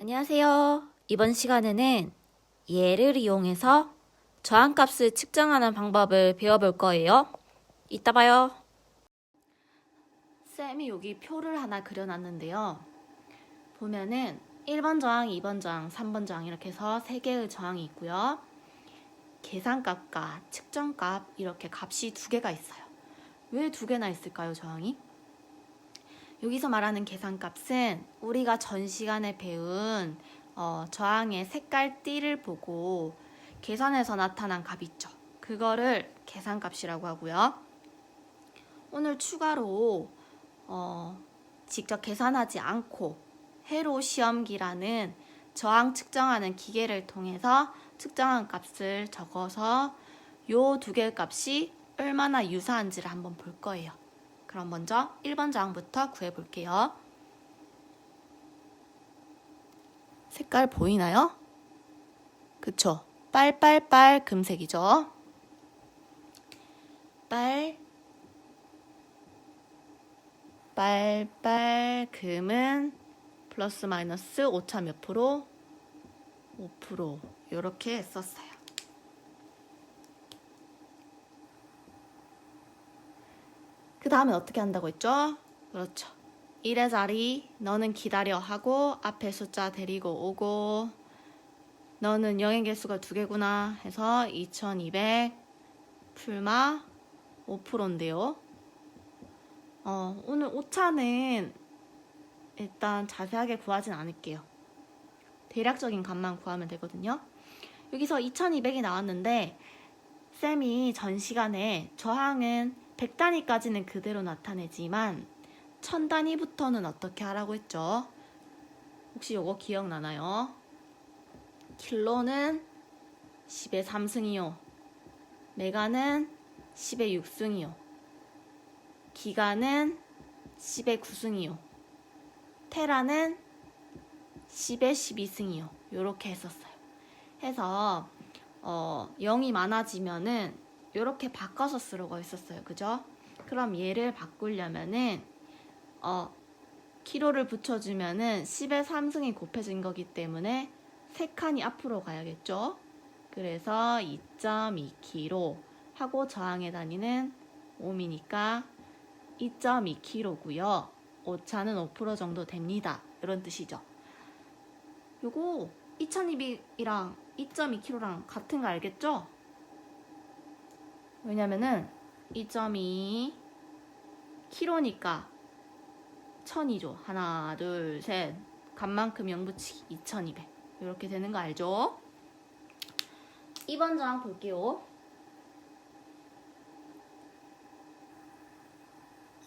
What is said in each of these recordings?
안녕하세요. 이번 시간에는 얘를 이용해서 저항값을 측정하는 방법을 배워볼 거예요. 이따 봐요. 쌤이 여기 표를 하나 그려놨는데요. 보면은 1번 저항, 2번 저항, 3번 저항 이렇게 해서 3개의 저항이 있고요. 계산값과 측정값 이렇게 값이 두 개가 있어요. 왜 두 개나 있을까요, 저항이? 여기서 말하는 계산값은 우리가 전 시간에 배운 어, 저항의 색깔 띠를 보고 계산해서 나타난 값 있죠. 그거를 계산값이라고 하고요. 오늘 추가로 어, 직접 계산하지 않고 회로 시험기라는 저항 측정하는 기계를 통해서 측정한 값을 적어서 요 두 개의 값이 얼마나 유사한지를 한번 볼 거예요. 그럼 먼저 1번 저항부터 구해 볼게요. 색깔 보이나요? 그쵸? 빨빨빨 금색이죠? 빨, 빨빨 금은 플러스 마이너스 5차 몇 프로? 5% 이렇게 썼어요. 그 다음에 어떻게 한다고 했죠? 그렇죠. 1의 자리 너는 기다려 하고 앞에 숫자 데리고 오고 너는 영의 개수가 두 개구나 해서 2200 풀마 5%인데요. 어, 오늘 오차는 일단 자세하게 구하진 않을게요. 대략적인 값만 구하면 되거든요. 여기서 2200이 나왔는데 쌤이 전 시간에 저항은 100단위까지는 그대로 나타내지만 1000단위부터는 어떻게 하라고 했죠? 혹시 요거 기억나나요? 킬로는 10의 3승이요. 메가는 10의 6승이요. 기가는 10의 9승이요. 테라는 10의 12승이요. 요렇게 했었어요. 해서 어, 0이 많아지면은 이렇게 바꿔서 쓰라고 했었어요. 그죠? 그럼 얘를 바꾸려면은 어 키로를 붙여주면은 10의 3승이 곱해진 거기 때문에 세 칸이 앞으로 가야겠죠? 그래서 2.2kg 하고 저항의 단위는 5미니까 2.2kg고요. 오차는 5% 정도 됩니다. 이런 뜻이죠. 요거 2200이랑 2.2kg랑 같은 거 알겠죠? 왜냐면은 2.2 kg니까 1000이죠. 하나, 둘, 셋. 값만큼 0 붙이기 2200. 이렇게 되는 거 알죠? 2번 저항 볼게요.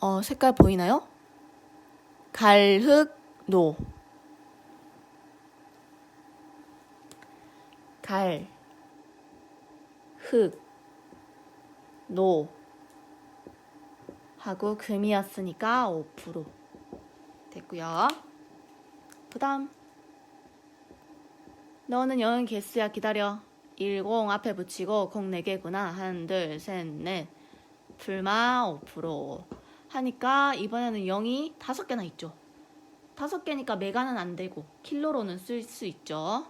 어, 색깔 보이나요? 갈흑, 노. 갈, 흑, 노. 하고 금이었으니까 5% 됐고요. 그 다음. 너는 영은 개수야 기다려. 10 앞에 붙이고 공 4개구나. 한, 둘, 셋, 넷. 풀마 5% 하니까 이번에는 0이 5개나 있죠. 5개니까 메가는 안 되고 킬로로는 쓸 수 있죠.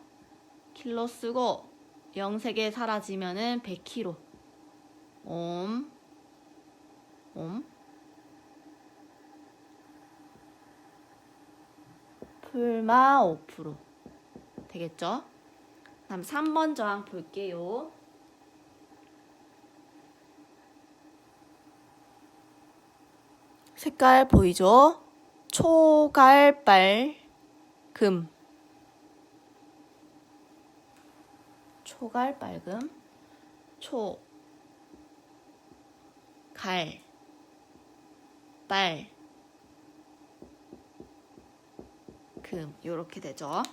킬로 쓰고 0 3개 사라지면은 100kg 옴, 옴, 풀마 5% 되겠죠? 다음 3번 저항 볼게요. 색깔 보이죠? 초갈빨 금 초갈빨금 초 갈, 빨, 금 요렇게 되죠.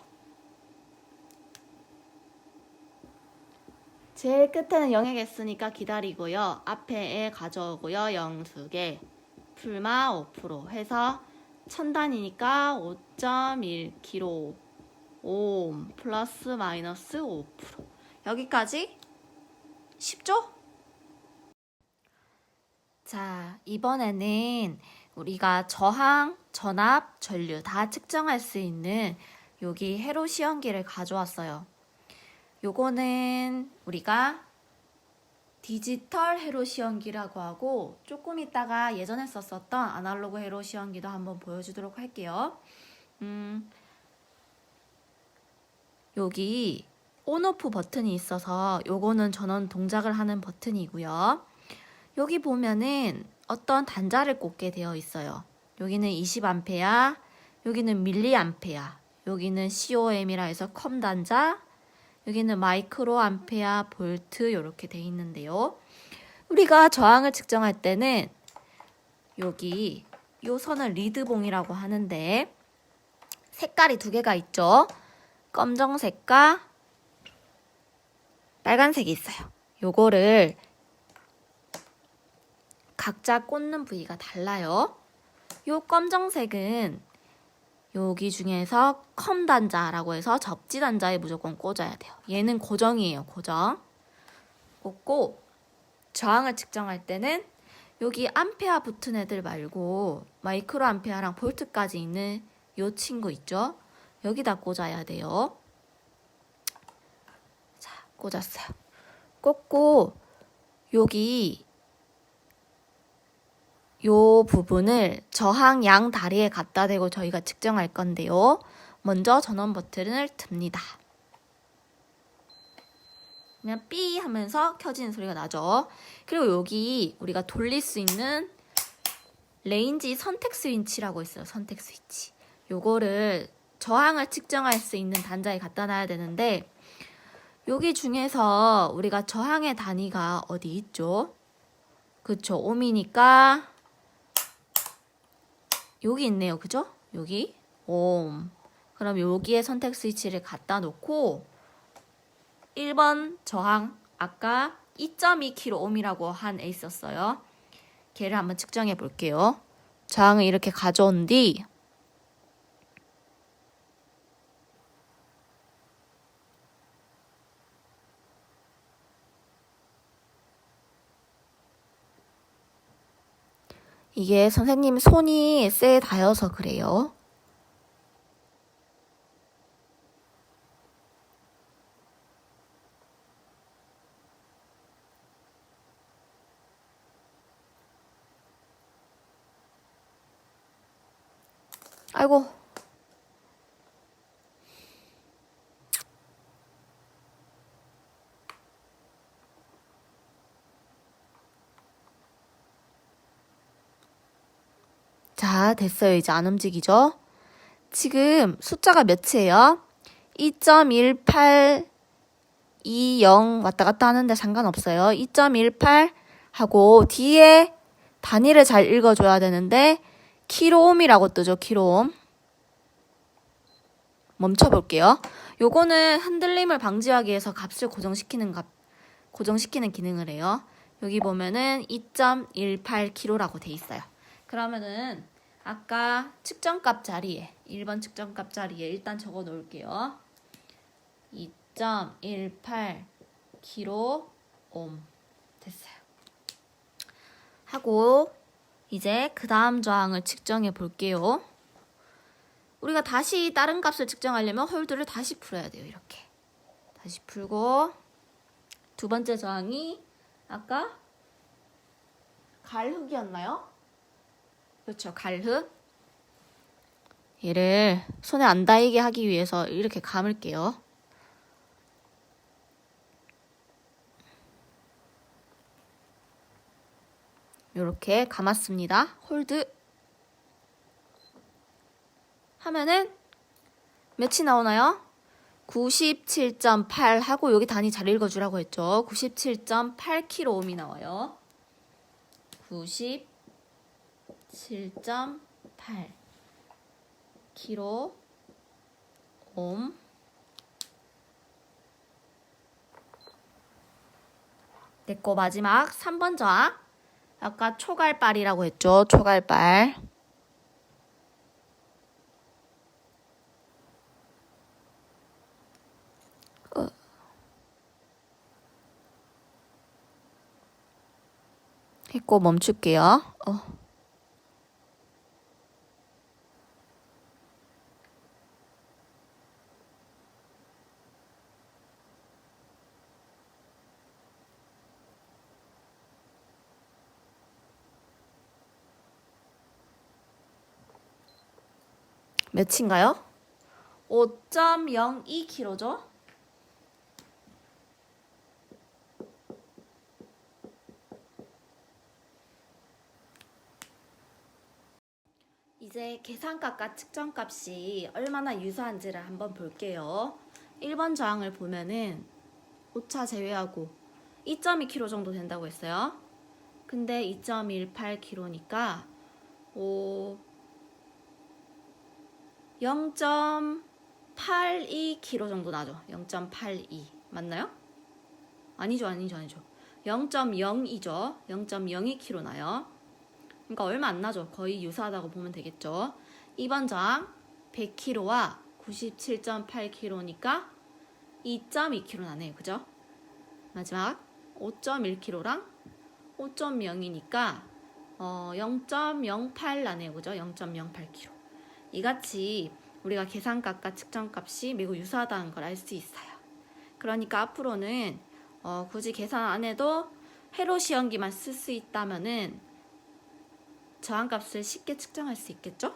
제일 끝에는 0의 개수니까 기다리고요. 앞에 에 가져오고요. 0 2개 풀마 5% 해서 천단이니까 5.1kg 옴 플러스 마이너스 5% 여기까지 쉽죠? 자, 이번에는 우리가 저항, 전압, 전류 다 측정할 수 있는 여기 회로 시험기를 가져왔어요. 요거는 우리가 디지털 회로 시험기라고 하고 조금 있다가 예전에 썼었던 아날로그 회로 시험기도 한번 보여주도록 할게요. 음, 여기 온오프 버튼이 있어서 요거는 전원 동작을 하는 버튼이고요. 여기 보면은 어떤 단자를 꽂게 되어 있어요. 여기는 20A, 여기는 밀리암페아, 여기는 COM이라 해서 컴 단자, 여기는 마이크로 암페아 볼트 이렇게 돼 있는데요. 우리가 저항을 측정할 때는 여기 요 선을 리드봉이라고 하는데 색깔이 두 개가 있죠. 검정색과 빨간색이 있어요. 요거를 각자 꽂는 부위가 달라요. 요 검정색은 여기 중에서 컴 단자라고 해서 접지 단자에 무조건 꽂아야 돼요. 얘는 고정이에요. 고정. 꽂고 저항을 측정할 때는 여기 암페아 붙은 애들 말고 마이크로 암페아랑 볼트까지 있는 요 친구 있죠? 여기다 꽂아야 돼요. 자, 꽂았어요. 꽂고 여기 요 부분을 저항 양 다리에 갖다 대고 저희가 측정할 건데요. 먼저 전원 버튼을 듭니다. 그냥 삐 하면서 켜지는 소리가 나죠. 그리고 여기 우리가 돌릴 수 있는 레인지 선택 스위치라고 있어요. 선택 스위치. 요거를 저항을 측정할 수 있는 단자에 갖다 놔야 되는데 여기 중에서 우리가 저항의 단위가 어디 있죠? 그쵸. 옴이니까 여기 있네요. 그죠? 여기 옴. 그럼 여기에 선택 스위치를 갖다 놓고 1번 저항 아까 2.2kΩ이라고 한 애 있었어요. 걔를 한번 측정해 볼게요. 저항을 이렇게 가져온 뒤 이게 선생님 손이 쎄 닿여서 그래요. 아이고. 자, 됐어요. 이제 안 움직이죠? 지금 숫자가 몇이에요? 2.1820 왔다 갔다 하는데 상관없어요. 2.18 하고 뒤에 단위를 잘 읽어줘야 되는데 킬로옴이라고 뜨죠. 킬로옴. 멈춰볼게요. 요거는 흔들림을 방지하기 위해서 값을 고정시키는 값, 고정시키는 기능을 해요. 여기 보면은 2.18kg라고 돼 있어요. 그러면은 아까 측정값 자리에 1번 측정값 자리에 일단 적어 놓을게요. 2.18kg 옴 됐어요. 하고 이제 그 다음 저항을 측정해 볼게요. 우리가 다시 다른 값을 측정하려면 홀드를 다시 풀어야 돼요. 이렇게 다시 풀고 두 번째 저항이 아까 갈흑이었나요? 그렇죠. 갈흑. 얘를 손에 안 닿이게 하기 위해서 이렇게 감을게요. 이렇게 감았습니다. 홀드. 하면은 몇이 나오나요? 97.8 하고 여기 단위 잘 읽어주라고 했죠. 97.8kg이 나와요. 90 7.8 kilo 옴. 됐고 마지막 3번 저항. 아까 초갈발이라고 했죠? 초갈발. 어. 했고 멈출게요. 어. 몇인가요? 5.02kg죠? 이제 계산값과 측정값이 얼마나 유사한지를 한번 볼게요. 1번 저항을 보면은 오차 제외하고 2.2kg 정도 된다고 했어요. 근데 2.18kg니까 오 0.82kg 정도 나죠. 0.82 맞나요? 아니죠, 아니죠, 아니죠. 0.02죠. 0.02kg 나요. 그러니까 얼마 안 나죠. 거의 유사하다고 보면 되겠죠. 2번 저항 100kg와 97.8kg니까 2.2kg 나네요. 그죠? 마지막 5.1kg랑 5.0이니까 어, 0.08 나네요. 그죠? 0.08kg. 이같이 우리가 계산값과 측정값이 매우 유사하다는 걸 알 수 있어요. 그러니까 앞으로는 어, 굳이 계산 안 해도 회로 시험기만 쓸 수 있다면은 저항값을 쉽게 측정할 수 있겠죠?